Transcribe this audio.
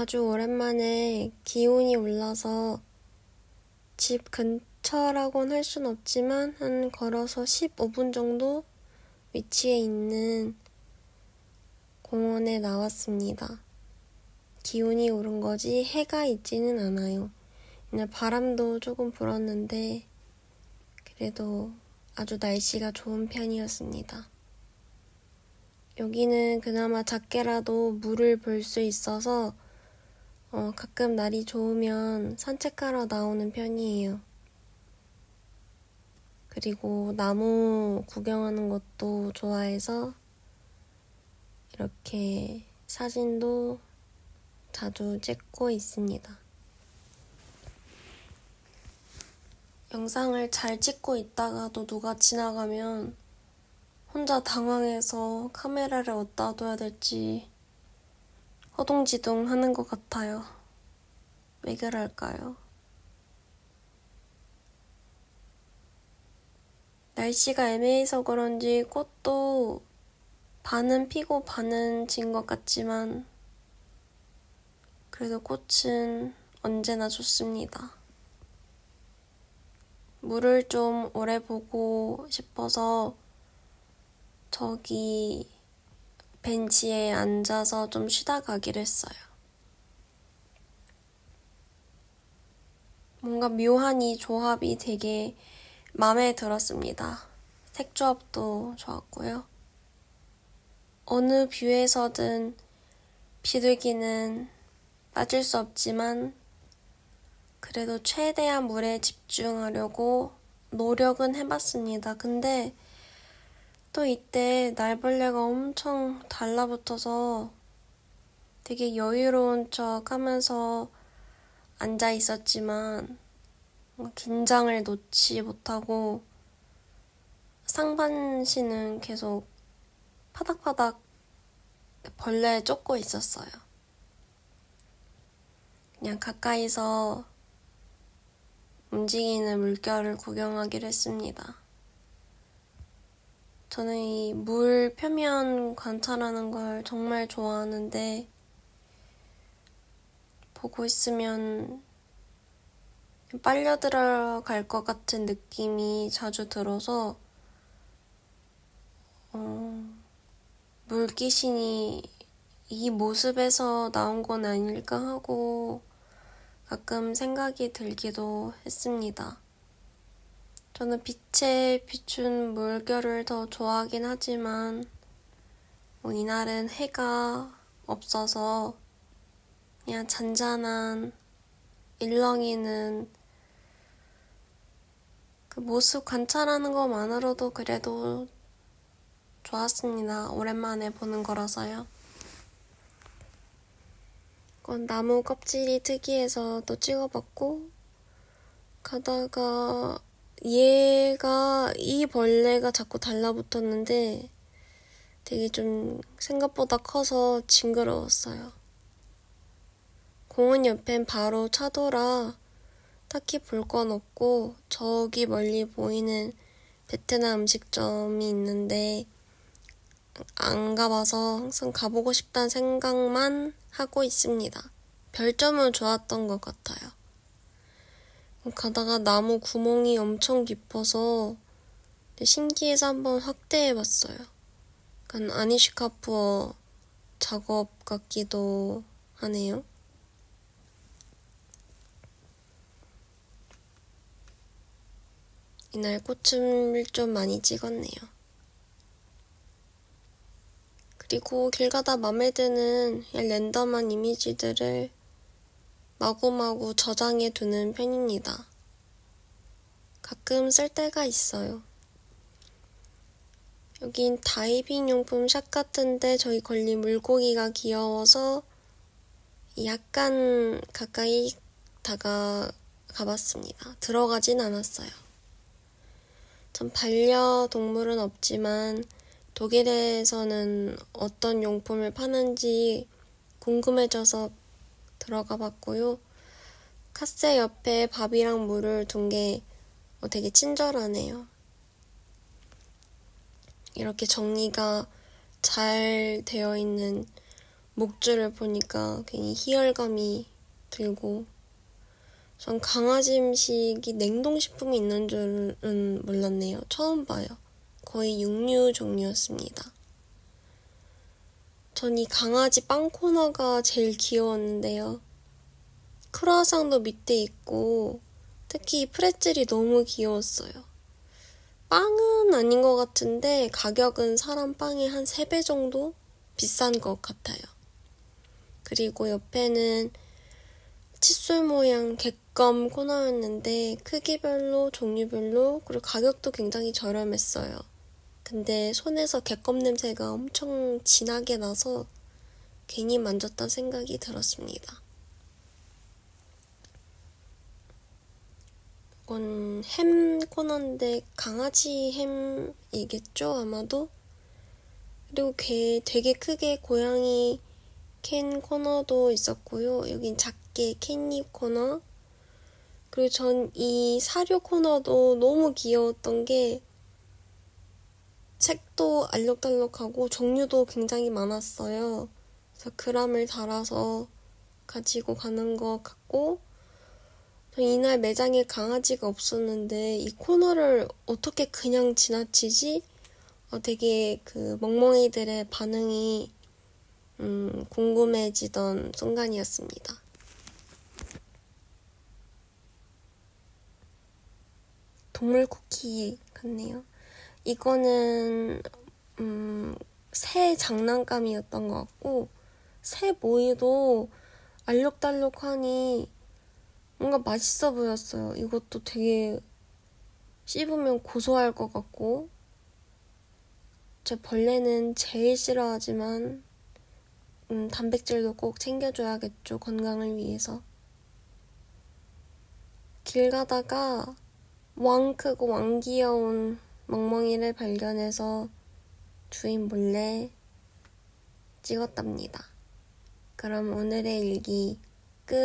아주 오랜만에 기온이 올라서 집 근처라고는 할 순 없지만 한 걸어서 15분 정도 위치에 있는 공원에 나왔습니다. 기온이 오른 거지 해가 있지는 않아요. 오늘 바람도 조금 불었는데 그래도 아주 날씨가 좋은 편이었습니다. 여기는 그나마 작게라도 물을 볼 수 있어서 어, 가끔 날이 좋으면 산책하러 나오는 편이에요. 그리고 나무 구경하는 것도 좋아해서 이렇게 사진도 자주 찍고 있습니다. 영상을 잘 찍고 있다가도 누가 지나가면 혼자 당황해서 카메라를 어디다 둬야 될지 허둥지둥 하는 것 같아요. 왜 그럴까요? 날씨가 애매해서 그런지 꽃도 반은 피고 반은 진 것 같지만 그래도 꽃은 언제나 좋습니다. 물을 좀 오래 보고 싶어서 저기 벤치에 앉아서 좀 쉬다 가기로 했어요. 뭔가 묘한 이 조합이 되게 마음에 들었습니다. 색조합도 좋았고요. 어느 뷰에서든 비둘기는 빠질 수 없지만 그래도 최대한 물에 집중하려고 노력은 해봤습니다. 근데 또 이때 날벌레가 엄청 달라붙어서 되게 여유로운 척 하면서 앉아 있었지만 긴장을 놓지 못하고 상반신은 계속 파닥파닥 벌레에 쫓고 있었어요. 그냥 가까이서 움직이는 물결을 구경하기로 했습니다. 저는 이 물 표면 관찰하는 걸 정말 좋아하는데, 보고 있으면 빨려 들어갈 것 같은 느낌이 자주 들어서, 어, 물귀신이 이 모습에서 나온 건 아닐까 하고 가끔 생각이 들기도 했습니다. 저는 빛에 비춘 물결을 더 좋아하긴 하지만 뭐 이날은 해가 없어서 그냥 잔잔한 일렁이는 그 모습 관찰하는 것만으로도 그래도 좋았습니다. 오랜만에 보는 거라서요. 그건 나무 껍질이 특이해서 또 찍어봤고 가다가 얘가 이 벌레가 자꾸 달라붙었는데 되게 좀 생각보다 커서 징그러웠어요. 공원 옆엔 바로 차도라 딱히 볼 건 없고 저기 멀리 보이는 베트남 음식점이 있는데 안 가봐서 항상 가보고 싶다는 생각만 하고 있습니다. 별점은 좋았던 것 같아요. 가다가 나무 구멍이 엄청 깊어서 신기해서 한번 확대해 봤어요. 약간 아니시 카푸어 작업 같기도 하네요. 이날 꽃을 좀 많이 찍었네요. 그리고 길 가다 맘에 드는 랜덤한 이미지들을 마구마구 저장해 두는 편입니다. 가끔 쓸 때가 있어요. 여긴 다이빙 용품 샵 같은데 저희 걸린 물고기가 귀여워서 약간 가까이 다가 가 봤습니다. 들어가진 않았어요. 전 반려동물은 없지만 독일에서는 어떤 용품을 파는지 궁금해져서 들어가 봤고요. 카세 옆에 밥이랑 물을 둔게 어, 되게 친절하네요. 이렇게 정리가 잘 되어 있는 목줄을 보니까 괜히 희열감이 들고 전 강아지 음식이 냉동식품이 있는 줄은 몰랐네요. 처음 봐요. 거의 육류 종류였습니다. 전 이 강아지 빵 코너가 제일 귀여웠는데요. 크루아상도 밑에 있고 특히 프레첼이 너무 귀여웠어요. 빵은 아닌 것 같은데 가격은 사람 빵의 한 3배 정도 비싼 것 같아요. 그리고 옆에는 칫솔 모양 객검 코너였는데 크기별로 종류별로 그리고 가격도 굉장히 저렴했어요. 근데 손에서 객검 냄새가 엄청 진하게 나서 괜히 만졌다 생각이 들었습니다. 이건 햄 코너인데 강아지 햄이겠죠 아마도? 그리고 개 되게 크게 고양이 캔 코너도 있었고요. 여긴 작게 캣닙 코너. 그리고 전 이 사료 코너도 너무 귀여웠던 게 색도 알록달록하고 종류도 굉장히 많았어요 그래서 그람을 달아서 가지고 가는 것 같고 저 이날 매장에 강아지가 없었는데 이 코너를 어떻게 그냥 지나치지? 어, 되게 그 멍멍이들의 반응이 음, 궁금해지던 순간이었습니다. 동물 쿠키 같네요. 이거는 음, 새 장난감이었던 것 같고 새 모이도 알록달록하니 뭔가 맛있어 보였어요. 이것도 되게 씹으면 고소할 것 같고 제 벌레는 제일 싫어하지만 음, 단백질도 꼭 챙겨줘야겠죠. 건강을 위해서. 길 가다가 왕 크고 왕 귀여운 멍멍이를 발견해서 주인 몰래 찍었답니다. 그럼 오늘의 일기 끝.